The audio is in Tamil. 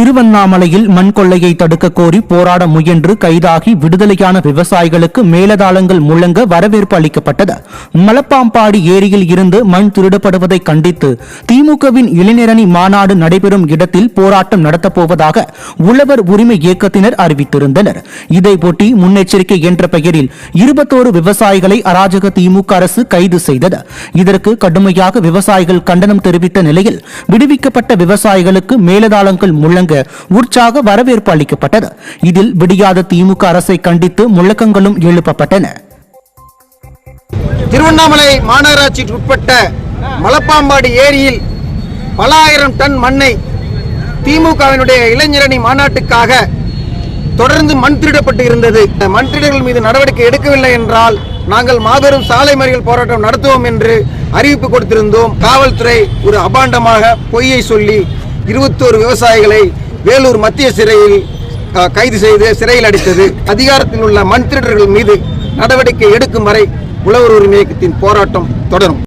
திருவண்ணாமலையில் மண் கொள்ளையை தடுக்க கோரி போராட முயன்று கைதாகி விடுதலையான விவசாயிகளுக்கு மேலதாளங்கள் முழங்க வரவேற்பு அளிக்கப்பட்டது. மலப்பாம்பாடி ஏரியில் இருந்து மண் திருடப்படுவதை கண்டித்து திமுகவின் இளைஞரணி மாநாடு நடைபெறும் இடத்தில் போராட்டம் நடத்தப்போவதாக உழவர் உரிமை இயக்கத்தினர் அறிவித்திருந்தனர். இதையொட்டி முன்னெச்சரிக்கை என்ற பெயரில் இருபத்தோரு விவசாயிகளை அராஜக திமுக அரசு கைது செய்தது. இதற்கு கடுமையாக விவசாயிகள் கண்டனம் தெரிவித்த நிலையில் விடுவிக்கப்பட்ட விவசாயிகளுக்கு மேலதாளங்கள் முழங்க வழங்க உற்சாக வரவேற்பு அளிக்கப்பட்டது. இதில் விடியாத திமுக அரசை கண்டித்து முழக்கங்களும் எழுப்பப்பட்டன. திருவண்ணாமலை மாநகராட்சிக்கு உட்பட்ட மலப்பாம்பாடி ஏரியில் பல ஆயிரம் டன் மண்ணை திமுகவினுடைய இளைஞரணி மாநாட்டுக்காக தொடர்ந்து மண் திருடப்பட்டு இருந்தது. மண் திருடர்கள் மீது நடவடிக்கை எடுக்கவில்லை என்றால் நாங்கள் மாபெரும் சாலை மறியல் போராட்டம் நடத்துவோம் என்று அறிவிப்பு கொடுத்திருந்தோம். காவல்துறை ஒரு அபாண்டமாக பொய்யை சொல்லி இருபத்தோரு விவசாயிகளை வேலூர் மத்திய சிறையில் கைது செய்து சிறையில் அடைத்தது. அதிகாரத்தில் உள்ள மண் திருடர்கள் மீது நடவடிக்கை எடுக்கும் வரை உழவர் உரிமை இயக்கத்தின் போராட்டம் தொடரும்.